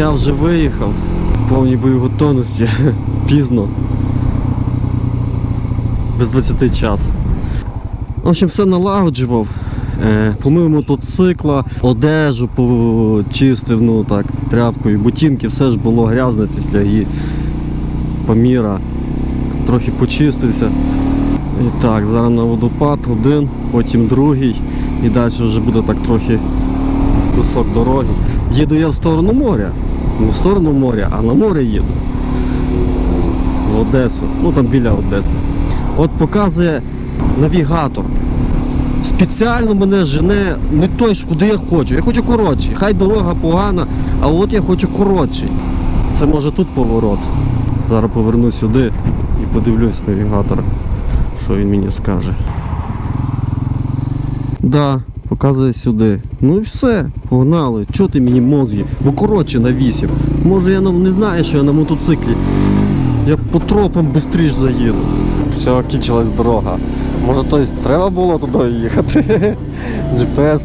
Я вже виїхав повній боєготовності. Пізно. Без 20 час. В общем, все налагоджував. Е, помив мотоцикла, одежу почистив, ну так, тряпкою, ботинки, все ж було грязне після її поміра. Трохи почистився. І так, зараз на водопад один, потім другий. І далі вже буде так трохи кусок дороги. Їду я в сторону моря. Не в сторону моря, а на море їду. В Одесу. Ну там біля Одеси. От показує навігатор. Спеціально мене жене не той, куди я хочу. Я хочу коротший. Хай дорога погана, а от я хочу коротший. Це може тут поворот. Зараз поверну сюди і подивлюсь навігатора, що він мені скаже. Да, показує сюди. Ну і все, погнали. Чого ти мені мозги? Бо коротше навісів. Може я не знаю, що я на мотоциклі. Я по тропам швидше заїду. Все, кінчилась дорога. Може то треба було туди їхати. GPS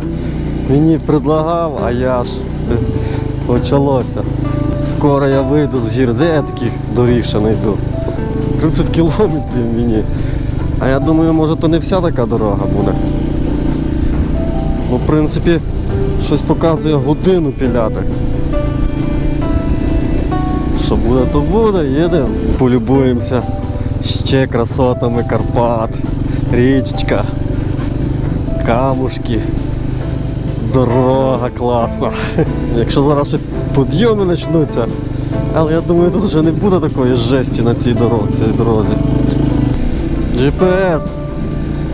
мені предлагав, а я ж почалося. Скоро я вийду з гір, де я таких доріг ще не йду. 30 кілометрів мені. А я думаю, може то не вся така дорога буде. Ну, в принципі, щось показує годину піляти. Що буде, то буде, їдемо. Полюбуємося ще красотами Карпат, річечка, камушки, дорога класна. Якщо зараз ще підйоми почнуться, але я думаю, тут вже не буде такої жесті на цій дорозі. Дорозі. GPS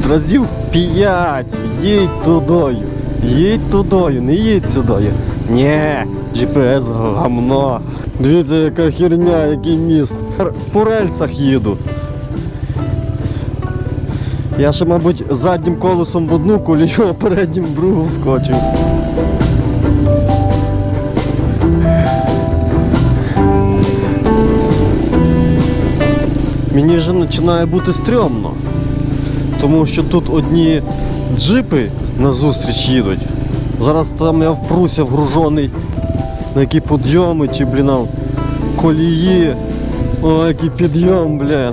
разів 5, їдь тудою, їдь тудою, не їдь сюдою. Ні, GPS гамно. Дивіться, яка херня, який міст. По рельсах їду. Я ще, мабуть, заднім колесом в одну колію, а переднім в другу вскочив. Мені вже починає бути стрьомно. Тому що тут одні джипи назустріч їдуть. Зараз там я впруся вгружений на які підйоми чи, блін, колії. О, який підйом, блін.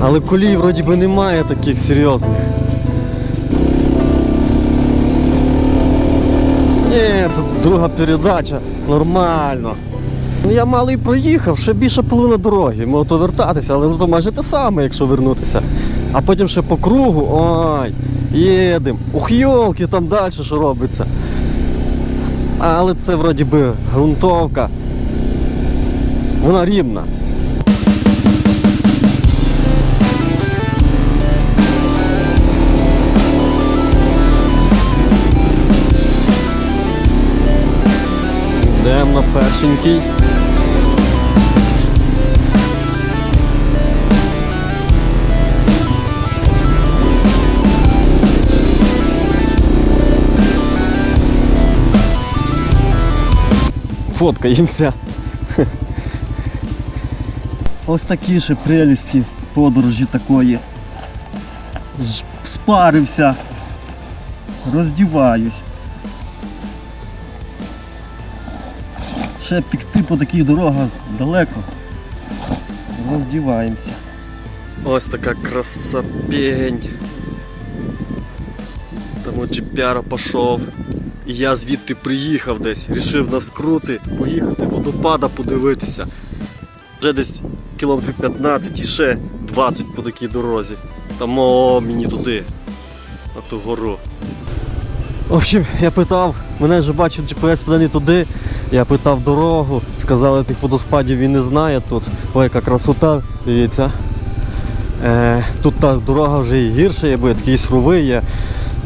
Але колій вроді би немає таких серйозних. Ні, це друга передача, нормально. Ну я малий проїхав, ще більше половина дороги. Мав то вертатися, але ну, то майже те саме, якщо вернутися. А потім ще по кругу, ой, їдемо. Ух, йолки, там далі що робиться. Але це вроді би ґрунтовка. Вона рівна. Йдемо на першенький. Фоткаємося. Ось такі ще прелісті подорожі такої. Спарився, роздіваюсь. Ще пікти по таких дорогах далеко. Роздіваємося. Ось така красопень. Там от Джипяра пішов. І я звідти приїхав десь, рішив на скрути, поїхати водопада подивитися. Вже десь кілометрів 15 і ще 20 по такій дорозі. Там о, мені туди, на ту гору. В общем, я питав, мене вже бачив GPS веде не туди. Я питав дорогу, сказали, тих водоспадів він не знає тут. Ой, яка красота, дивіться. Е, тут та дорога вже і гірша є, бо такий сровий є.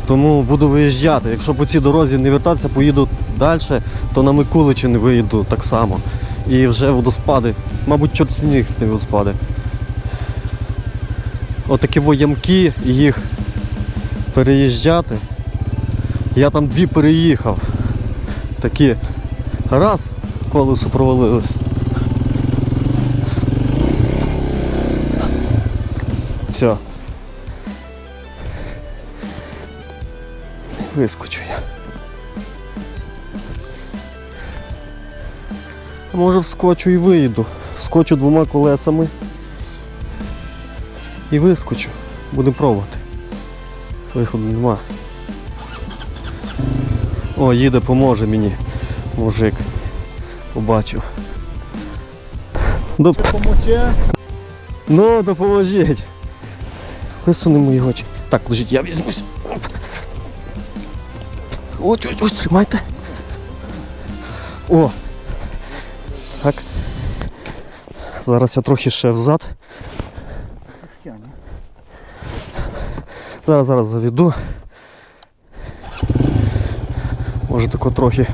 Тому буду виїжджати. Якщо по цій дорозі не вертатися, поїду далі, то на Микуличин виїду так само. І вже водоспади. Мабуть, чорт сніг з тим водоспади. Отакі воямки, їх переїжджати. Я там дві переїхав. Такі. Раз, колесо провалилось. Все. Вискочу я. Може вскочу і вийду. Вскочу двома колесами. І вискочу. Будемо пробувати. Виходу нема. О, їде, поможе мені. Мужик. Побачив. Доп... Ну, допоможіть. Висуни мої очі. Так, подождіть, я візьмусь. Ось, ось, ось, тримайте. О. Так. Зараз я трохи ще взад. Зараз, зараз заведу. Може тако трохи.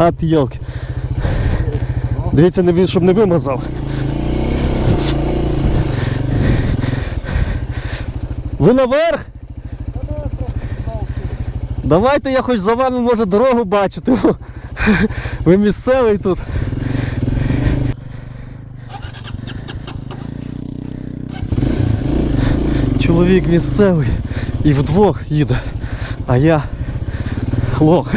А ти йолки. Дивіться, не щоб не вимазав. Ви наверх? Давайте я хоч за вами може дорогу бачити. Ви місцевий тут. Чоловік місцевий і вдвох їде, а я лох.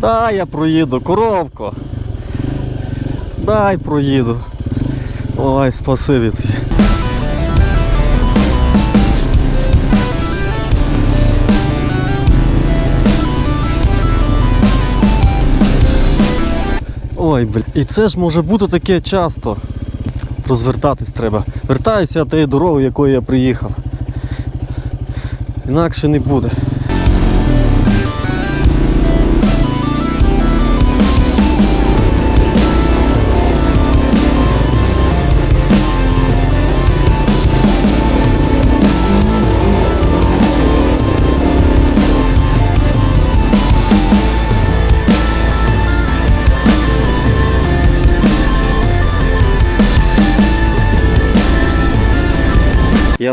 Дай я проїду, коровко. Дай проїду. Ой, спасибі тобі. Ой, бля. І це ж може бути таке часто. Розвертатись треба. Вертаюся тією дорогою, якою я приїхав. Інакше не буде.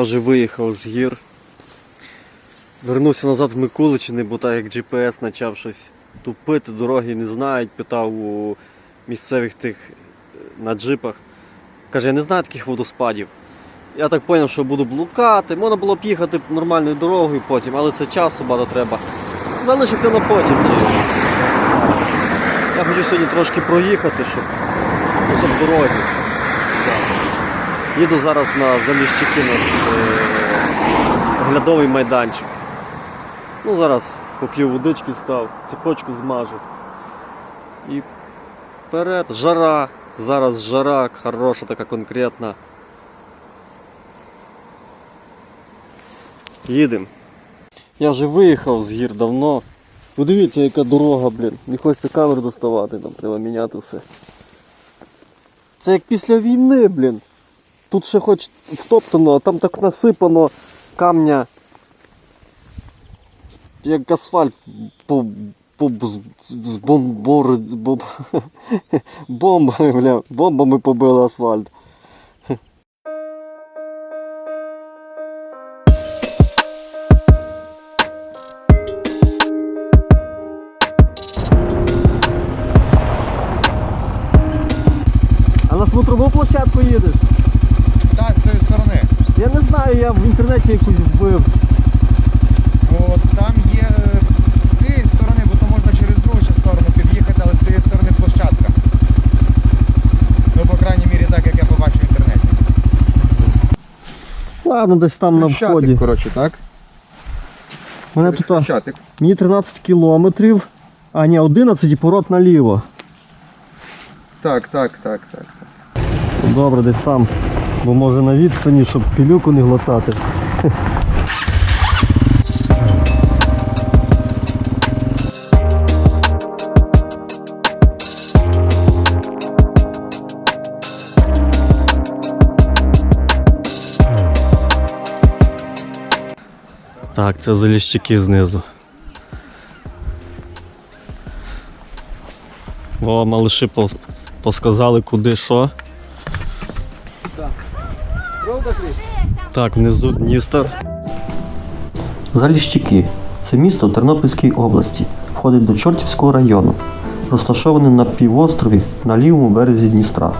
Вже виїхав з гір. Вернувся назад в Микуличини, бо так як GPS почав щось тупити, дороги не знають, питав у місцевих тих е, на джипах. Каже, я не знаю таких водоспадів. Я так зрозумів, що буду блукати. Можна було б їхати нормальною дорогою потім, але це часу багато треба. Залишиться на потім. Я хочу сьогодні трошки проїхати, щоб дороги. Їду зараз на Заліщики, у нас е, оглядовий майданчик. Ну зараз поп'ю водички став, цепочку змажу. І вперед, жара, зараз жара, хороша така конкретна. Їдемо. Я вже виїхав з гір давно. Подивіться, яка дорога, блін. Не хочеться камеру доставати, там треба міняти все. Це як після війни, блін. Тут ще хоч втоптано, а там так насипано камня. Як асфальт по, з, бомбор, бомб, бомбами, бля, бомбами побили асфальт. А на смотрову площадку їдеш? Так, з цієї сторони. Я не знаю, я в інтернеті якусь вбив. От там є е, з цієї сторони, бо то можна через другу ще сторону під'їхати, але з цієї сторони площадка. Ну, по крайній мірі, так як я побачив в інтернеті. Ладно, десь там на вході. коротше, так? Мене Хрещатик. мені 13 кілометрів, а ні, 11 і порот наліво. Так, так, так, так добре десь там, бо може на відстані, щоб пілюку не глотати. Так, це заліщики знизу. О, малиші посказали куди що. Так, внизу Дністер. Заліщики. Це місто в Тернопільській області. Входить до Чортівського району. розташоване на півострові на лівому березі Дністра.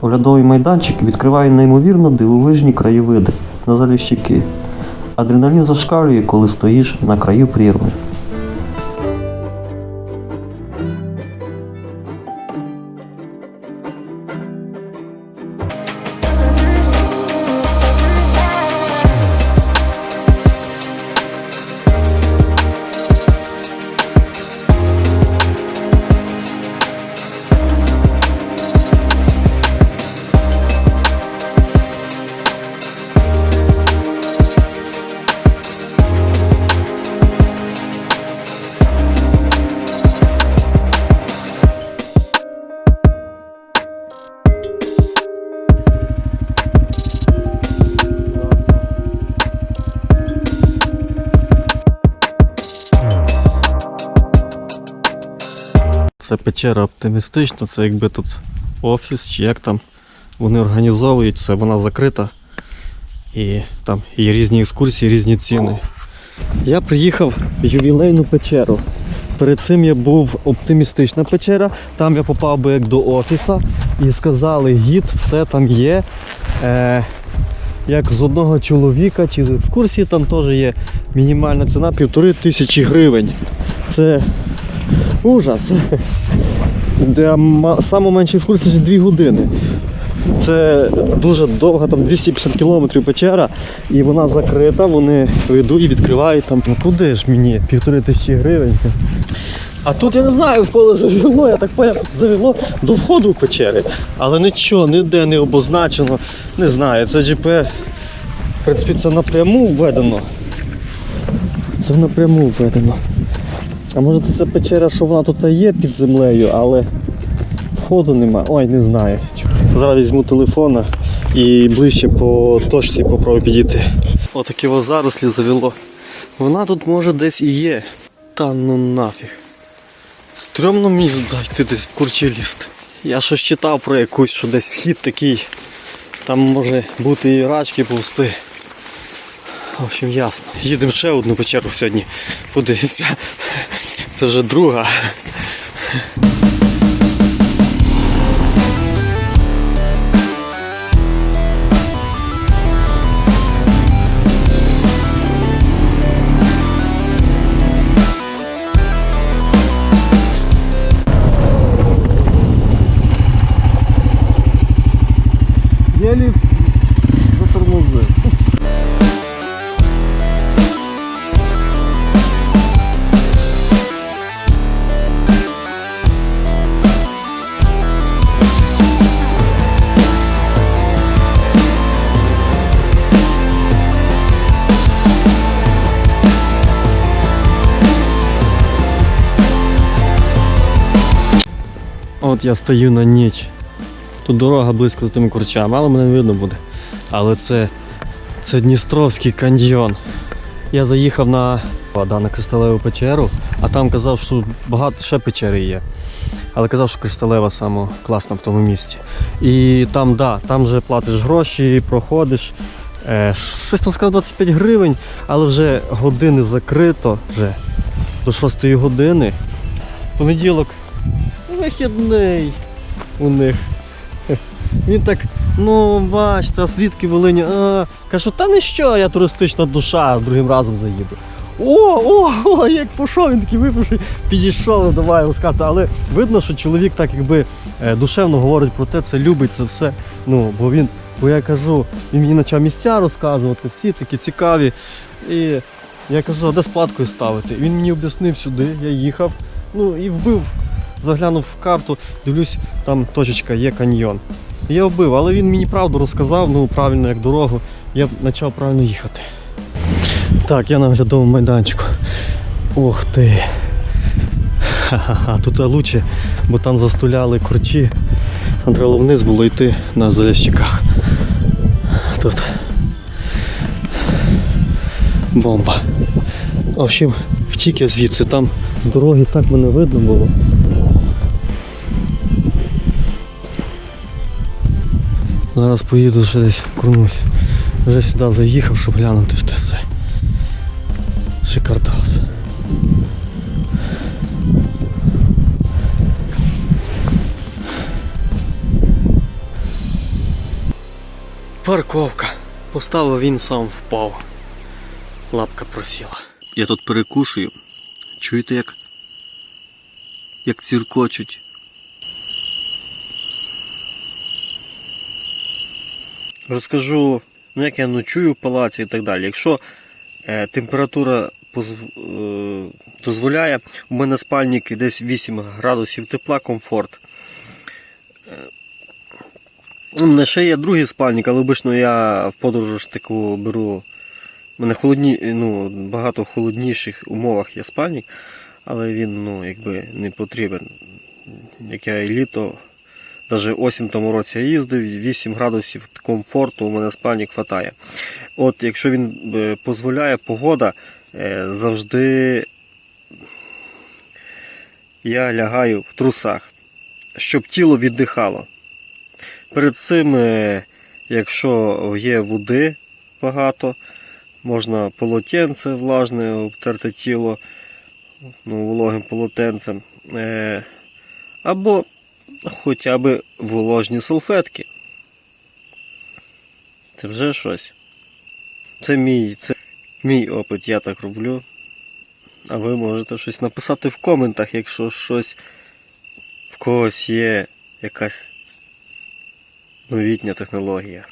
Оглядовий майданчик відкриває неймовірно дивовижні краєвиди на Заліщики. Адреналін зашкалює, коли стоїш на краю прірви. Це печера оптимістична, це якби тут офіс чи як там. Вони організовують це, вона закрита. І там є різні екскурсії, різні ціни. Я приїхав в ювілейну печеру. Перед цим я був оптимістична печера, там я попав би як до офіса і сказали, гід, все там є. Е, як з одного чоловіка чи з екскурсії там теж є мінімальна ціна півтори тисячі гривень. Це ужас. Де ма- саме менша екскурсія 2 години. Це дуже довга, там 250 кілометрів печера, і вона закрита, вони ведуть і відкривають там. Ну куди ж мені? Півтори тисячі гривень. А тут я не знаю, в поле завело, я так поняв, завело до входу в печери. Але нічого, ніде не обозначено. Не знаю, це GP. В принципі, це напряму введено. Це напряму введено. А може це печера, що вона тут є під землею, але входу нема. Ой, не знаю. Зараз візьму телефона і ближче по точці попробую підійти. Отакі ось зарослі завело. Вона тут може десь і є. Та ну нафіг. Стрьомно мені туди йти десь в курчі лізти. Я щось читав про якусь, що десь вхід такий. Там може бути і рачки повсти. В общем, ясно. Їдемо ще одну печеру сьогодні. Подивимося. Це вже друга. От я стою на ніч. Тут дорога близько за тими курчами, але мене не видно буде. Але це, це Дністровський каньйон. Я заїхав на, да, на кришталеву печеру, а там казав, що багато ще печери є. Але казав, що кришталева саме класна в тому місці. І там, да, там вже платиш гроші, проходиш. Е, щось там сказав 25 гривень, але вже години закрито вже до 6 години. Понеділок вихідний у них. Він так, ну бачите, а свідки Волині. А, кажу, та не що, я туристична душа, другим разом заїду. О, о, о, як пішов, він такий випивши, підійшов, давай ласкати. Але видно, що чоловік так якби е, душевно говорить про те, це любить це все. Ну, бо він, бо я кажу, він мені почав місця розказувати, всі такі цікаві. І я кажу, а де з платкою ставити? Він мені об'яснив сюди, я їхав, ну і вбив, заглянув в карту, дивлюсь, там точечка є каньйон. Я вбив, але він мені правду розказав, ну правильно як дорогу, я почав правильно їхати. Так, я на майданчику. Ох ти. Ха-ха-ха, тут лучше, бо там застуляли корчі. Треба вниз було йти на заліщиках. Тут. Бомба. В общем, втік я звідси, там дороги так мене видно було. Зараз поїду ще десь кормусь. Вже сюди заїхав, щоб глянути те все. Шикардос. Парковка. Поставив він сам впав. Лапка просіла. Я тут перекушую. Чуєте як? Як ціркочуть. Розкажу, ну як я ночую в палаці і так далі. Якщо е, температура е, дозволяє, у мене спальник десь 8 градусів тепла, комфорт. Е, у мене ще є другий спальник, але обично я в подорож таку беру. У мене холодні, ну, багато в холодніших умовах є спальник, але він ну, якби не потрібен. Як я і літо, навіть осінь тому році я їздив, 8 градусів комфорту у мене спальник хватає. От якщо він е, дозволяє погода, е, завжди я лягаю в трусах, щоб тіло віддихало. Перед цим, е, якщо є води багато, можна полотенце влажне обтерти тіло ну, вологим полотенцем. Або хоча б вологні салфетки. Це вже щось. Це мій, це мій опит, я так роблю. А ви можете щось написати в коментах, якщо щось в когось є якась новітня технологія.